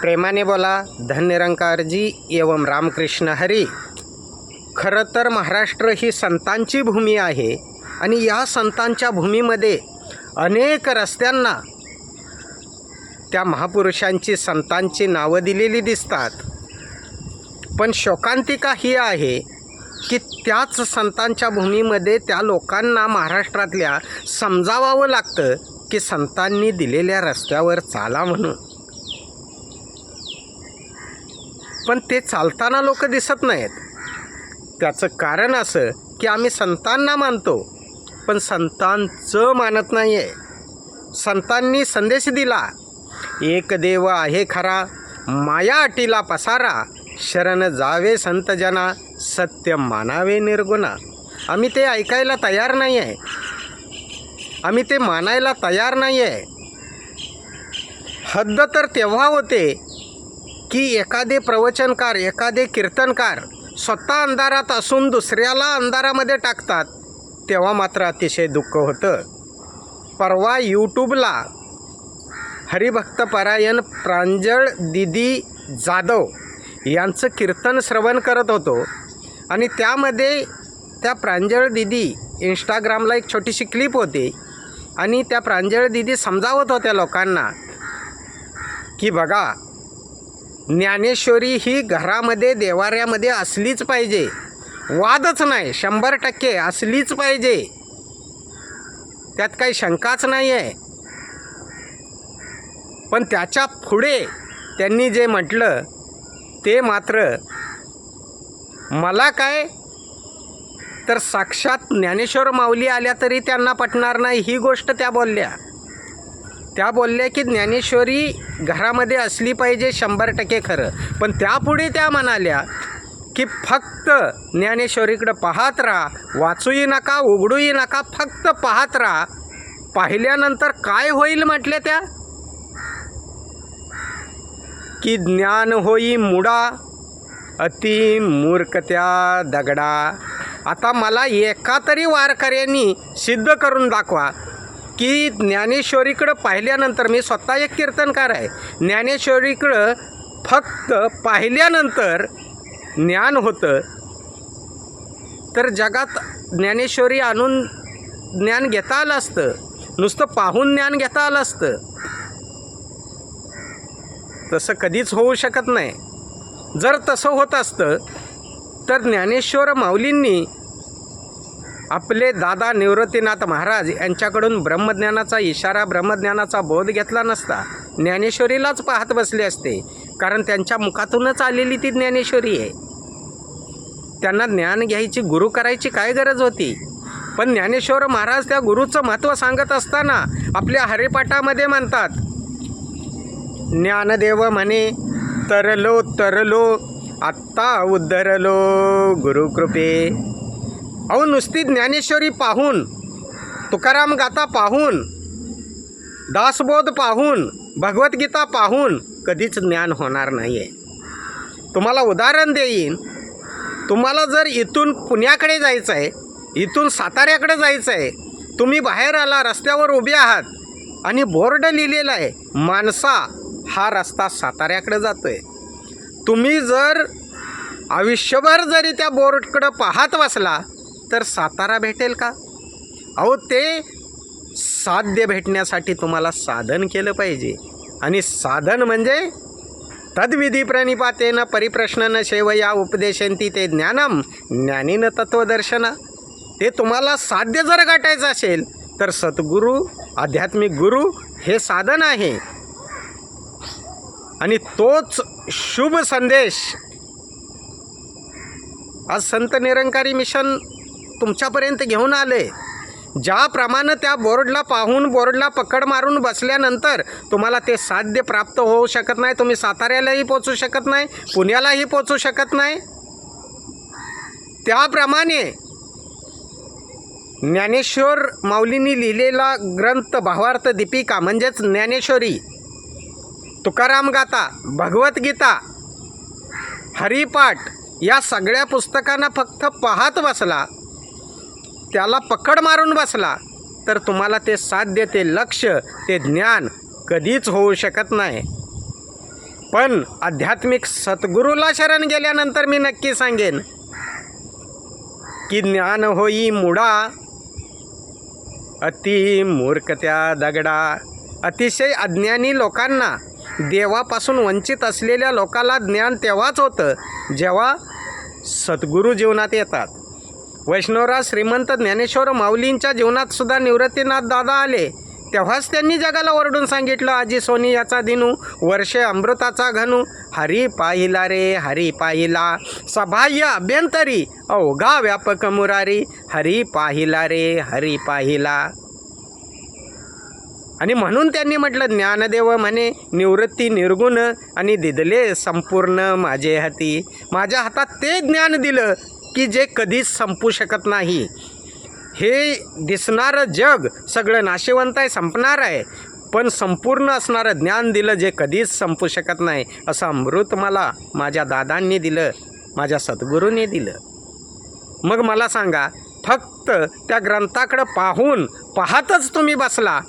प्रेमाने बोला धन्यरंकारजी एवं रामकृष्ण हरी. खरं तर महाराष्ट्र ही संतांची भूमी आहे आणि या संतांच्या भूमीमध्ये अनेक रस्त्यांना त्या महापुरुषांची संतांची नावं दिलेली दिसतात. पण शोकांतिका ही आहे की त्याच संतांच्या भूमीमध्ये त्या लोकांना महाराष्ट्रातल्या समजावावं लागतं की संतांनी दिलेल्या रस्त्यावर चाला म्हणून. पण ते चालताना लोक दिसत नाहीत. त्याचं कारण असं की आम्ही संतांना मानतो पण संतांचं मानत नाही आहे संतांनी संदेश दिला एक देव आहे खरा माया अटीला पसारा शरण जावे संतजना सत्य मानावे निर्गुणा. आम्ही ते ऐकायला तयार नाही आहे आम्ही ते मानायला तयार नाही आहे हद्द तर तेव्हा होते की एखादे प्रवचनकार एखादे कीर्तनकार स्वतः अंधारात असून दुसऱ्याला अंधारामध्ये टाकतात तेव्हा मात्र अतिशय दुःख होतं. परवा यूट्यूबला हरिभक्त परायण प्रांजळ दिदी जाधव यांचं कीर्तन श्रवण करत होतो आणि त्यामध्ये त्या प्रांजळ दिदी इंस्टाग्रामला एक छोटीशी क्लिप होती आणि त्या प्रांजळ दिदी समजावत होत्या लोकांना की बघा ज्ञानेश्वरी ही घरामध्ये देवाऱ्यामध्ये असलीच पाहिजे. वादच नाही शंभर टक्के असलीच पाहिजे. त्यात काही शंकाच नाही आहे पण त्याच्या पुढे त्यांनी जे म्हटलं ते मात्र मला काय? तर साक्षात ज्ञानेश्वर माऊली आल्या तरी त्यांना पटणार नाही ही गोष्ट त्या बोलल्या. त्या बोलल्या की ज्ञानेश्वरी घरामध्ये असली पाहिजे शंभर टक्के खरं. पण त्यापुढे त्या म्हणाल्या की फक्त ज्ञानेश्वरीकडं पाहत राहा वाचूही नका उघडूही नका फक्त पाहत राहा. पाहिल्यानंतर काय होईल म्हटल्या त्या? की ज्ञान होई मुडा अति मूर्खत्या दगडा. आता मला एका तरी वारकऱ्यांनी सिद्ध करून दाखवा. की ज्ञानेश्वरीकडं पाहिल्यानंतर मी स्वतः एक कीर्तनकार आहे ज्ञानेश्वरीकडं फक्त पाहिल्यानंतर ज्ञान होतं. तर जगात ज्ञानेश्वरी आणून ज्ञान घेता आलं असतं नुसतं पाहून ज्ञान घेता आलं असतं. तसं कधीच होऊ शकत नाही. जर तसं होत असतं तर ज्ञानेश्वर माऊलींनी आपले दादा निवृत्तीनाथ महाराज यांच्याकडून ब्रह्मज्ञानाचा इशारा ब्रह्मज्ञानाचा बोध घेतला नसता. ज्ञानेश्वरीलाच पाहत बसले असते. कारण त्यांच्या मुखातूनच आलेली ती ज्ञानेश्वरी आहे. त्यांना ज्ञान घ्यायची गुरु करायची काय गरज होती? पण ज्ञानेश्वर महाराज त्या गुरुचं महत्त्व सांगत असताना आपल्या हरिपाठामध्ये म्हणतात ज्ञानदेव म्हणे तरलो तरलो आत्ता उद्धरलो गुरुकृपे. अहो नुसती ज्ञानेश्वरी पाहून तुकाराम गाथा पाहून दासबोध पाहून भगवद्गीता पाहून कधीच ज्ञान होणार नाही आहे तुम्हाला उदाहरण देईन तुम्हाला जर इथून पुण्याकडे जायचं आहे इथून साताऱ्याकडे जायचं आहे तुम्ही बाहेर आला रस्त्यावर उभे आहात आणि बोर्ड लिहिलेला आहे माणसा हा रस्ता साताऱ्याकडे जातो आहे तुम्ही जर आयुष्यभर जरी त्या बोर्डकडं पाहत बसला तर सातारा भेटेल का? अहो ते साध्य भेटण्यासाठी तुम्हाला साधन केलं पाहिजे. आणि साधन म्हणजे तद्विधी प्रणिपातेन परिप्रश्न सेवया उपदेशंती ते ज्ञानम ज्ञानीनं तत्वदर्शन ते तुम्हाला साध्य जर गाठायचं असेल तर सद्गुरू आध्यात्मिक गुरु हे साधन आहे. आणि तोच शुभ संदेश. आज संत निरंकारी मिशन तुमच्यापर्यंत घेऊन आले. ज्याप्रमाणे त्या बोर्डला पाहून बोर्डला पकड मारून बसल्यानंतर तुम्हाला ते साध्य प्राप्त होऊ शकत नाही. तुम्ही साताऱ्यालाही पोचू शकत नाही पुण्यालाही पोचू शकत नाही. त्याप्रमाणे ज्ञानेश्वर माऊलींनी लिहिलेला ग्रंथ भावार्थ दीपिका म्हणजेच ज्ञानेश्वरी तुकाराम गाथा भगवद्गीता हरिपाठ या सगळ्या पुस्तकांना फक्त पाहत बसला. त्याला पकड मारून बसला तर तुम्हाला ते साध्य ते लक्ष ते ज्ञान कधीच होऊ शकत नाही. पण आध्यात्मिक सद्गुरूला शरण गेल्यानंतर मी नक्की सांगेन की ज्ञान होई मुडा अति मूर्खत्या दगडा. अतिशय अज्ञानी लोकांना देवापासून वंचित असलेल्या लोकाला ज्ञान तेव्हाच होतं जेव्हा सद्गुरू जीवनात येतात. वैष्णवराज श्रीमंत ज्ञानेश्वर माऊलींच्या जीवनात सुद्धा निवृत्तीनाथ दादा आले. तेव्हाच त्यांनी जगाला ओरडून सांगितलं आजी सोनी याचा दिनू वर्षे अमृताचा घनू हरी पाहिला रे हरी पाहिला सबाह्य अभ्यंतरी अवघा व्यापक मुरारी हरी पाहिला रे हरी पाहिला. आणि म्हणून त्यांनी म्हटलं ज्ञानदेव म्हणे निवृत्ती निर्गुण आणि दिदले संपूर्ण माझे हाती. माझ्या हातात ते ज्ञान दिलं की जे कधीच संपू शकत नाही. हे दिसणारं जग सगळं नाशेवंत आहे संपणार आहे. पण संपूर्ण असणारं ज्ञान दिलं जे कधीच संपू शकत नाही असं अमृत मला माझ्या दादांनी दिलं माझ्या सद्गुरूंनी दिलं. मग मला सांगा फक्त त्या ग्रंथाकडं पाहून पाहतच तुम्ही बसला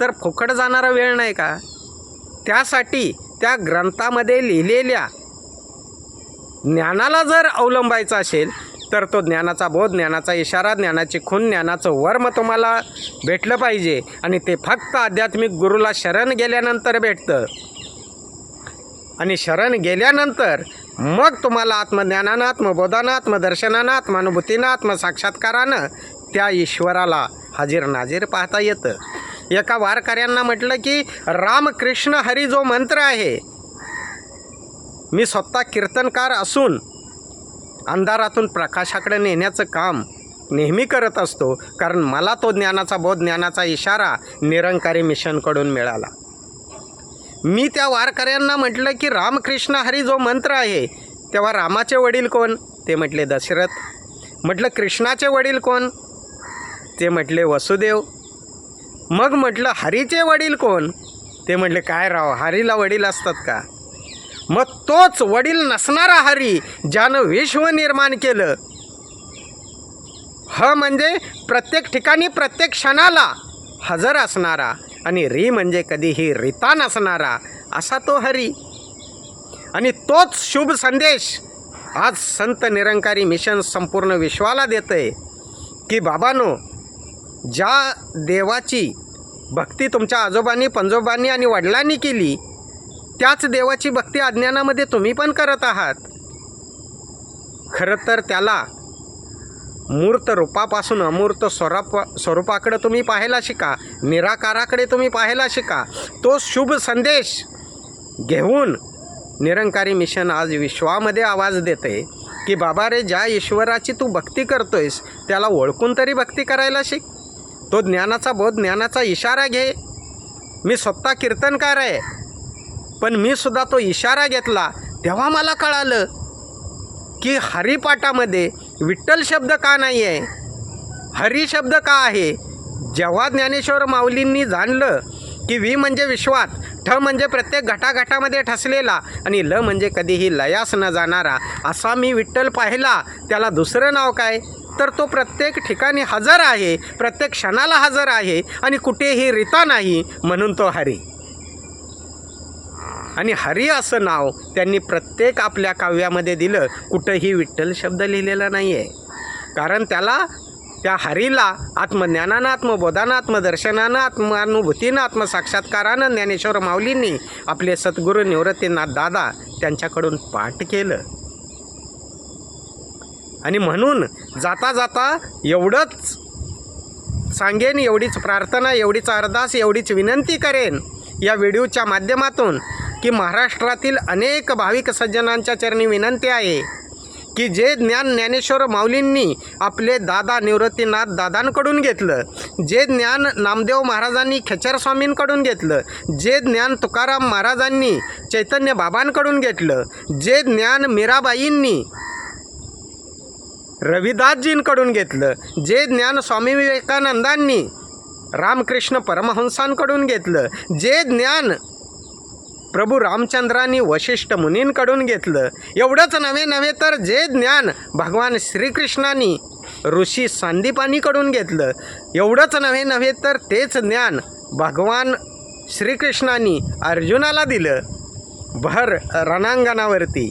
तर फुकट जाणारा वेळ नाही का? त्यासाठी त्या ग्रंथामध्ये लिहिलेल्या ज्ञानाला जर अवलंबायचं असेल तर तो ज्ञानाचा बोध ज्ञानाचा इशारा ज्ञानाची खून ज्ञानाचं वर्म तुम्हाला भेटलं पाहिजे. आणि ते फक्त आध्यात्मिक गुरुला शरण गेल्यानंतर भेटतं. आणि शरण गेल्यानंतर मग तुम्हाला आत्मज्ञानानं आत्मबोधानं आत्मदर्शनानं आत्मानुभूतीनं आत्मसाक्षात्कारानं त्या ईश्वराला हाजीर नाजीर पाहता येतं. एका वारकऱ्यांना म्हटलं की रामकृष्ण हरी जो मंत्र आहे मी स्वतः कीर्तनकार असून अंधारातून प्रकाशाकडे नेण्याचं काम नेहमी करत असतो कारण मला तो ज्ञानाचा बोध ज्ञानाचा इशारा निरंकारी मिशनकडून मिळाला. मी त्या वारकऱ्यांना म्हटलं की रामकृष्ण हरी जो मंत्र आहे तेव्हा रामाचे वडील कोण? ते म्हटले दशरथ. म्हटलं कृष्णाचे वडील कोण? ते म्हटले वसुदेव. मग म्हटलं हरीचे वडील कोण? ते म्हटले काय राव हरीला वडील असतात का? मग तोच वडील नसणारा हरी ज्यानं विश्व निर्माण केलं. ह म्हणजे प्रत्येक ठिकाणी प्रत्येक क्षणाला हजर असणारा आणि री म्हणजे कधीही रिता नसणारा असा तो हरी. आणि तोच शुभ संदेश आज संत निरंकारी मिशन संपूर्ण विश्वाला देतंय. की बाबानो ज्या देवाची भक्ती तुमच्या आजोबांनी पंजोबांनी आणि वडिलांनी केली त्याच देवाची भक्ती अज्ञानामध्ये तुम्ही पण करत आहात. खरं तर त्याला मूर्त रूपापासून अमूर्त स्वराप स्वरूपाकडे तुम्ही पाहायला शिका. निराकाराकडे तुम्ही पाहायला शिका. तो शुभ संदेश घेऊन निरंकारी मिशन आज विश्वामध्ये आवाज देते की बाबा रे ज्या ईश्वराची तू भक्ती करतोयस त्याला ओळखून तरी भक्ती करायला शिक. तो ज्ञानाचा बोध ज्ञानाचा इशारा घे. मी स्वतः कीर्तनकार आहे. पण मी सुद्धा तो इशारा घेतला. तेव्हा मला कळालं की हरिपाठामध्ये विठ्ठल शब्द का नाही आहे हरी शब्द का आहे? जेव्हा ज्ञानेश्वर माऊलींनी जाणलं की वी म्हणजे विश्वात ठ म्हणजे प्रत्येक घटाघटामध्ये ठसलेला आणि ल म्हणजे कधीही लयास न जाणारा असा मी विठ्ठल पाहिला. त्याला दुसरं नाव काय? तर तो प्रत्येक ठिकाणी हजर आहे प्रत्येक क्षणाला हजर आहे आणि कुठेही रिता नाही म्हणून तो हरी. आणि हरी असं नाव त्यांनी प्रत्येक आपल्या काव्यामध्ये दिलं. कुठंही विठ्ठल शब्द लिहिलेला नाही आहे कारण त्याला त्या हरीला आत्मज्ञानानं आत्मबोधानं आत्मदर्शनानं आत्मानुभूतीनं आत्मसाक्षात्कारानं ज्ञानेश्वर माऊलींनी आपले सद्गुरू निवृत्तीनाथ दादा त्यांच्याकडून पाठ केलं. आणि म्हणून जाता जाता एवढंच सांगेन एवढीच प्रार्थना एवढीच अरदास एवढीच विनंती करेन या व्हिडिओच्या माध्यमातून की महाराष्ट्रातील अनेक भाविक सज्जनांच्या चरणी विनंती आहे की जे ज्ञान ज्ञानेश्वर माऊलींनी आपले दादा निवृत्तीनाथ दादांकडून घेतलं जे ज्ञान नामदेव महाराजांनी खेचरस्वामींकडून घेतलं जे ज्ञान तुकाराम महाराजांनी चैतन्य बाबांकडून घेतलं जे ज्ञान मीराबाईंनी रविदासजींकडून घेतलं जे ज्ञान स्वामी विवेकानंदांनी रामकृष्ण परमहंसांकडून घेतलं जे ज्ञान प्रभू रामचंद्रांनी वशिष्ठ मुनींकडून घेतलं. एवढंच नव्हे नव्हे तर जे ज्ञान भगवान श्रीकृष्णांनी ऋषी संदीपानीकडून घेतलं. एवढंच नव्हे नव्हे तर तेच ज्ञान भगवान श्रीकृष्णांनी अर्जुनाला दिलं. भर रणांगणावरती.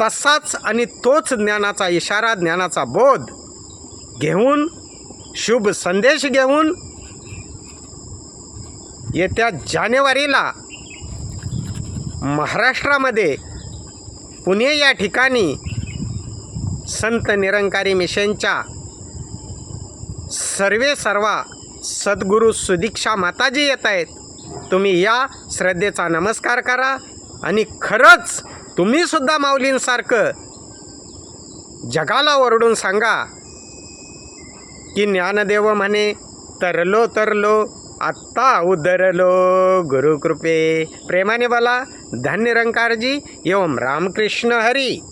तसाच आणि तोच ज्ञानाचा इशारा ज्ञानाचा बोध घेऊन शुभ संदेश घेऊन येत्या जानेवारीला महाराष्ट्रामध्ये पुणे या ठिकाणी संत निरंकारी मिशनच्या सर्वे सर्वा सद्गुरू सुदीक्षा माताजी येत आहेत. तुम्ही या श्रद्धेचा नमस्कार करा आणि खरंच तुम्हीसुद्धा माऊलींसारखं जगाला ओरडून सांगा की ज्ञानदेव म्हणे तरलो तरलो आत्ता उदरलो गुरुकृपे. प्रेमाने बोला धन्य रंकारजी एवं रामकृष्ण हरी.